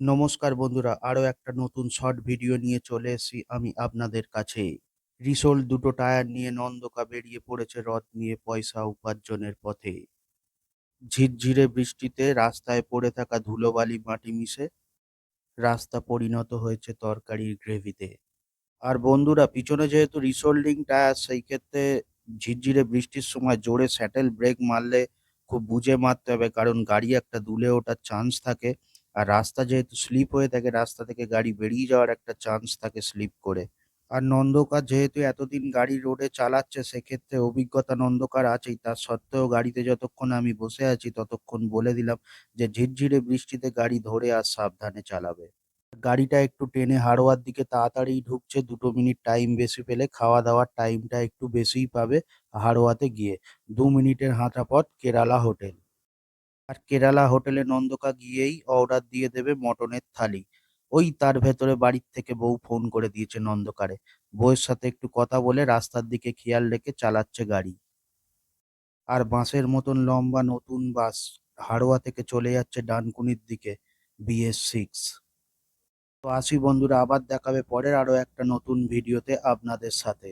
নমস্কার বন্ধুরা, আরও একটা নতুন শর্ট ভিডিও নিয়ে চলে এসেছি আমি আপনাদের কাছে। রিসোল দুটো টায়ার নিয়ে নন্দকা বেরিয়ে পড়েছে রথ নিয়ে পয়সা উপার্জনের পথে। ঝিরঝিরে বৃষ্টিতে রাস্তায় পড়ে থাকা ধুলোবালি মাটি মিশে রাস্তা পরিণত হয়েছে তরকারির গ্রেভিতে। আর বন্ধুরা, পিছনে যেহেতু রিসোল্ডিং টায়ার, সেই ক্ষেত্রে ঝিরঝিরে বৃষ্টির সময় জোরে স্যাটেল ব্রেক মারলে খুব বুঝে মারতে হবে, কারণ গাড়ি একটা দুলে ওঠার চান্স থাকে। আর রাস্তা যেহেতু স্লিপ হয়ে থাকে, রাস্তা থেকে গাড়ি বেরিয়ে যাওয়ার একটা চান্স থাকে স্লিপ করে। আর নন্দকার যেহেতু এতদিন গাড়ি রোডে চালাচ্ছে, সেক্ষেত্রে অভিজ্ঞতা নন্দকার আছেই। তার সত্ত্বেও গাড়িতে যতক্ষণ আমি বসে আছি, ততক্ষণ বলে দিলাম যে, ঝিরঝিরে বৃষ্টিতে গাড়ি ধরে আর সাবধানে চালাবে। গাড়িটা একটু টেনে হাড়োয়ার দিকে তাড়াতাড়ি ঢুকছে। দুটো মিনিট টাইম বেশি পেলে খাওয়া দাওয়ার টাইমটা একটু বেশিই পাবে হাড়োয়াতে গিয়ে। দু মিনিটের হাঁটা পথ কেরালা হোটেল। আর কেরালা হোটেলে নন্দকা গিয়েই অর্ডার দিয়ে দেবে মটনের থালি। ওই তার ভেতরে বাড়ির থেকে বউ ফোন করে দিয়েছে নন্দকারে। বউয়ের সাথে একটু কথা বলে রাস্তার দিকে খেয়াল রেখে চালাচ্ছে গাড়ি। আর বাঁশের মতন লম্বা নতুন বাস হাড়োয়া থেকে চলে যাচ্ছে ডানকুনির দিকে বিএস সিক্স তো আসি বন্ধুরা, আবার দেখাবে পরের আরও একটা নতুন ভিডিওতে আপনাদের সাথে।